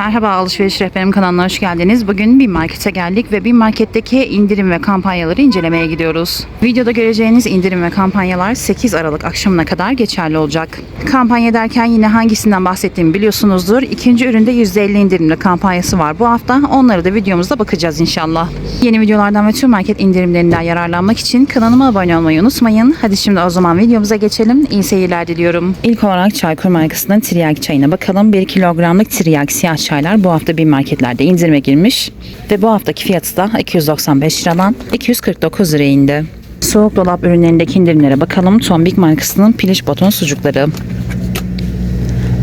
Merhaba Alışveriş Rehberim kanalına hoş geldiniz. Bugün bir markete geldik ve bir marketteki indirim ve kampanyaları incelemeye gidiyoruz. Videoda göreceğiniz indirim ve kampanyalar 8 Aralık akşamına kadar geçerli olacak. Kampanya derken yine hangisinden bahsettiğimi biliyorsunuzdur. İkinci üründe %50 indirimli kampanyası var bu hafta. Onları da videomuzda bakacağız inşallah. Yeni videolardan ve tüm market indirimlerinden yararlanmak için kanalıma abone olmayı unutmayın. Hadi şimdi o zaman videomuza geçelim. İyi seyirler diliyorum. İlk olarak Çaykur markasının tiryaki çayına bakalım. 1 kilogramlık tiryaki siyah çaylar bu hafta bir marketlerde indirime girmiş. Ve bu haftaki fiyatı da 295 liradan 249 liraya indi. Soğuk dolap ürünlerindeki indirimlere bakalım. Tombik markasının piliç boton sucukları.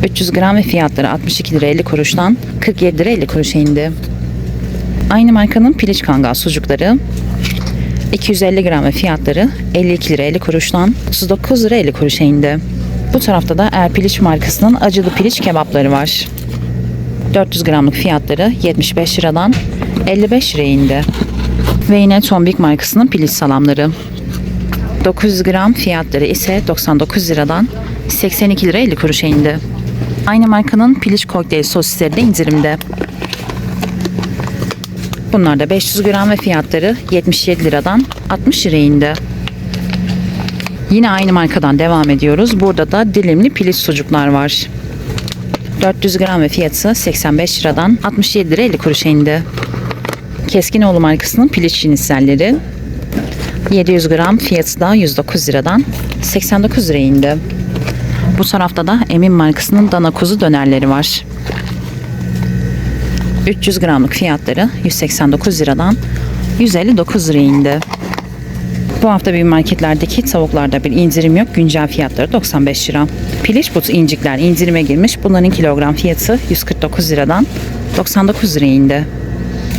300 gram ve fiyatları 62 lira 50 kuruştan 47 lira 50 kuruşa indi. Aynı markanın piliç kangal sucukları 250 gram ve fiyatları 52 lira 50 kuruştan 39 lira 50 kuruşa indi. Bu tarafta da Erpiliç markasının acılı piliç kebapları var. 400 gramlık fiyatları 75 liradan 55 liraya indi. Ve yine Tombik markasının piliç salamları. 900 gram fiyatları ise 99 liradan 82 lira 50 kuruşa indi. Aynı markanın piliç kokteyl sosisleri de indirimde. Bunlar da 500 gram ve fiyatları 77 liradan 60 liraya indi. Yine aynı markadan devam ediyoruz. Burada da dilimli piliç sucuklar var. 400 gram ve fiyatı 85 liradan 67 lira 50 kuruşa indi. Keskinoğlu markasının piliç şiniselleri 700 gram fiyatı da 109 liradan 89 liraya indi. Bu tarafta da Emin markasının dana kuzu dönerleri var. 300 gramlık fiyatları 189 liradan 159 liraya indi. Bu hafta bir marketlerdeki tavuklarda bir indirim yok. Güncel fiyatları 95 lira. Piliç butu incikler indirime girmiş. Bunların kilogram fiyatı 149 liradan 99 liraya indi.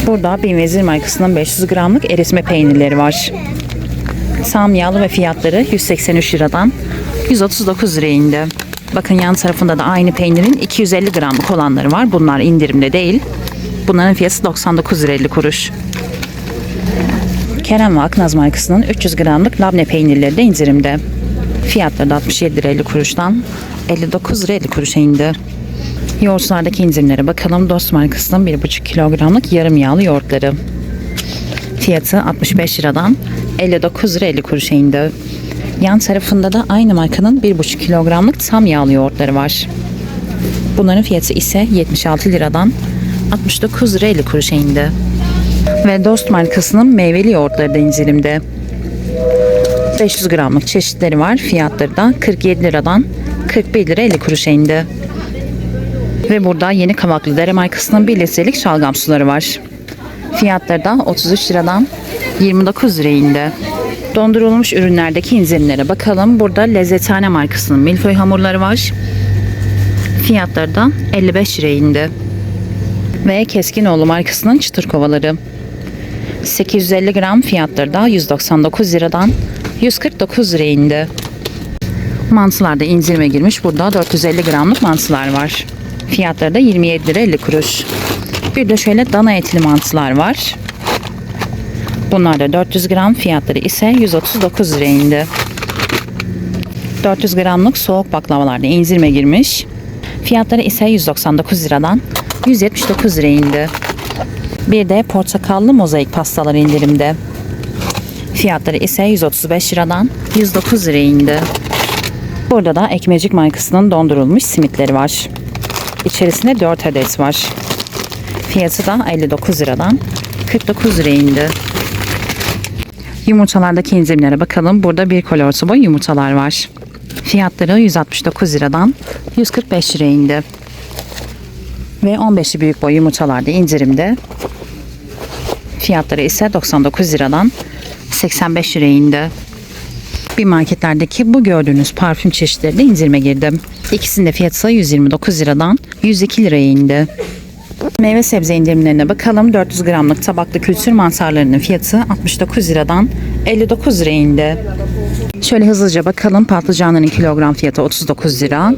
Burada bir vezir markasının 500 gramlık eritme peynirleri var. Sam yağlı ve fiyatları 183 liradan 139 liraya indi. Bakın yan tarafında da aynı peynirin 250 gramlık olanları var. Bunlar indirimde değil. Bunların fiyatı 99 lira 50 kuruş. Kerem Aknaz markasının 300 gramlık labne peynirleri de indirimde. Fiyatları da 67 lira 50 kuruştan 59 lira 50 kuruşa indi. Yoğurtlardaki indirimlere bakalım. Dost markasının 1,5 kilogramlık yarım yağlı yoğurtları. Fiyatı 65 liradan 59 lira 50 kuruşa indi. Yan tarafında da aynı markanın 1,5 kilogramlık tam yağlı yoğurtları var. Bunların fiyatı ise 76 liradan 69 lira 50 kuruşa indi. Ve Dost markasının meyveli yoğurtları da indirimde. 500 gramlık çeşitleri var. Fiyatları da 47 liradan 41 lira 50 kuruşa indi. Ve burada yeni Kavaklı Dere markasının 1 litrelik şalgam suları var. Fiyatları da 33 liradan 29 liraya indi. Dondurulmuş ürünlerdeki indirimlere bakalım. Burada Lezzethane markasının milföy hamurları var. Fiyatları da 55 liraya indi. Ve Keskinoğlu markasının çıtır kovaları. 850 gram fiyatları da 199 liradan 149 liraya indi. Mantılar da indirime girmiş. Burada 450 gramlık mantılar var. Fiyatları da 27 lira 50 kuruş. Bir de şöyle dana etli mantılar var. Bunlar da 400 gram fiyatları ise 139 liraya indi. 400 gramlık soğuk baklavalar da indirime girmiş. Fiyatları ise 199 liradan 179 liraya indi. Bir de portakallı mozaik pastalar indirimde. Fiyatları ise 135 liradan 109 liraya indi. Burada da Ekmecik markasının dondurulmuş simitleri var. İçerisinde 4 adet var. Fiyatı da 59 liradan 49 liraya indi. Yumurtalardaki indirimlere bakalım. Burada bir kol orta boy yumurtalar var. Fiyatları 169 liradan 145 liraya indi. Ve 15'li büyük boy yumurtalarda indirimde. Fiyatları ise 99 liradan 85 liraya indi. Bir marketlerdeki bu gördüğünüz parfüm çeşitleri de indirime girdi. İkisinin de fiyatı 129 liradan 102 liraya indi. Meyve sebze indirimlerine bakalım. 400 gramlık tabaklı kültür mantarlarının fiyatı 69 liradan 59 liraya indi. Şöyle hızlıca bakalım. Patlıcanların kilogram fiyatı 39 lira.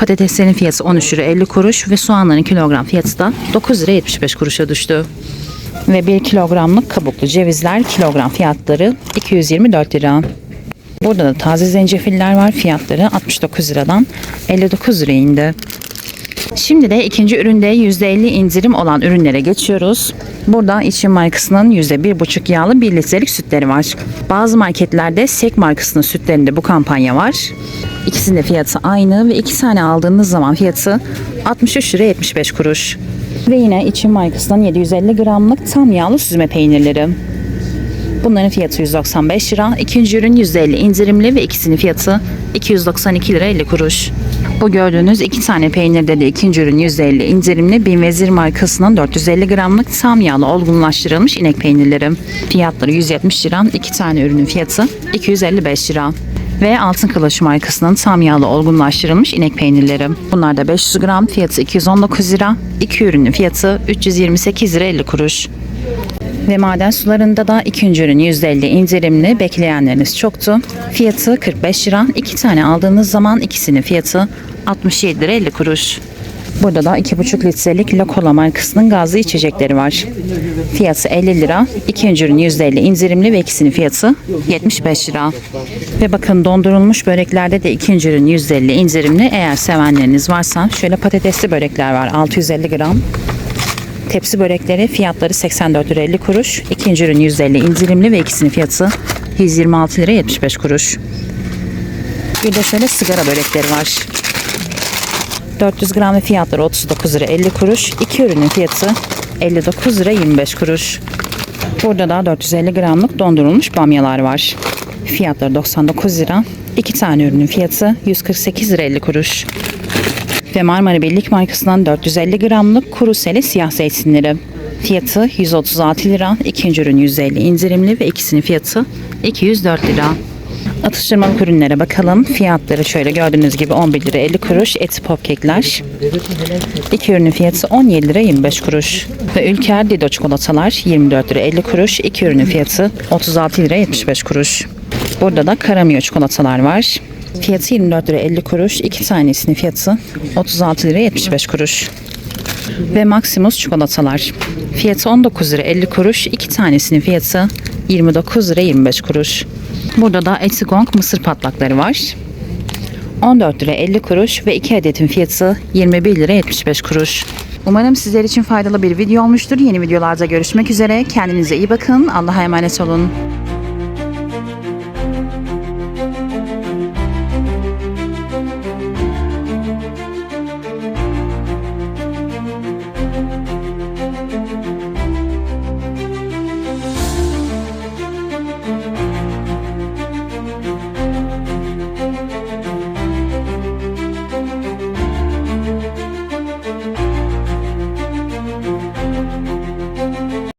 Patateslerin fiyatı 13 lira 50 kuruş ve soğanların kilogram fiyatı da 9 lira 75 kuruşa düştü. Ve 1 kilogramlık kabuklu cevizler kilogram fiyatları 224 lira. Burada da taze zencefiller var. Fiyatları 69 liradan 59 liraya indi. Şimdi de ikinci üründe %50 indirim olan ürünlere geçiyoruz. Burada İçin markasının %1,5 yağlı 1 litrelik sütleri var. Bazı marketlerde Sek markasının sütlerinde bu kampanya var. İkisinin de fiyatı aynı ve iki tane aldığınız zaman fiyatı 63 lira 75 kuruş. Ve yine İçin markasının 750 gramlık tam yağlı süzme peynirleri. Bunların fiyatı 195 lira. İkinci ürün %50 indirimli ve ikisinin fiyatı 292 lira 50 kuruş. Bu gördüğünüz iki tane peynirde de ikinci ürün %50 indirimli Bin Vezir markasının 450 gramlık tam yağlı olgunlaştırılmış inek peynirleri. Fiyatları 170 lira. İki tane ürünün fiyatı 255 lira. Ve Altın Kılıç markasının tam yağlı olgunlaştırılmış inek peynirleri. Bunlar da 500 gram fiyatı 219 lira. İki ürünün fiyatı 328 lira 50 kuruş. Ve maden sularında da ikinci ürün %50 indirimli bekleyenleriniz çoktu. Fiyatı 45 lira. İki tane aldığınız zaman ikisinin fiyatı 67 lira 50 kuruş. Burada da 2,5 litrelik La Cola markasının gazlı içecekleri var. Fiyatı 50 lira. İkinci ürün %50 indirimli ve ikisinin fiyatı 75 lira. Ve bakın dondurulmuş böreklerde de ikinci ürün %50 indirimli. Eğer sevenleriniz varsa şöyle patatesli börekler var 650 gram. Tepsi börekleri fiyatları 84 lira 50 kuruş. İkinci ürün 150 indirimli ve ikisinin fiyatı 126 lira 75 kuruş. Bir de şöyle sigara börekleri var. 400 gram ve fiyatları 39 lira 50 kuruş. İki ürünün fiyatı 59 lira 25 kuruş. Burada da 450 gramlık dondurulmuş bamyalar var. Fiyatları 99 lira. İki tane ürünün fiyatı 148 lira 50 kuruş ve Marmara Birlik markasından 450 gramlık kuru sele siyah zeytinleri. Fiyatı 136 lira, ikinci ürün 150 indirimli ve ikisinin fiyatı 204 lira. Atıştırmalık ürünlere bakalım. Fiyatları şöyle gördüğünüz gibi 11 lira 50 kuruş. Eti pop kekler. İki ürünün fiyatı 17 lira 25 kuruş. Ve Ülker Dido çikolatalar 24 lira 50 kuruş. İki ürünün fiyatı 36 lira 75 kuruş. Burada da Karamio çikolatalar var. Fiyatı 24 lira 50 kuruş. İki tanesinin fiyatı 36 lira 75 kuruş. Ve Maximus çikolatalar. Fiyatı 19 lira 50 kuruş. İki tanesinin fiyatı 29 lira 25 kuruş. Burada da Etigong mısır patlakları var. 14 lira 50 kuruş ve 2 adetin fiyatı 21 lira 75 kuruş. Umarım sizler için faydalı bir video olmuştur. Yeni videolarda görüşmek üzere. Kendinize iyi bakın. Allah'a emanet olun.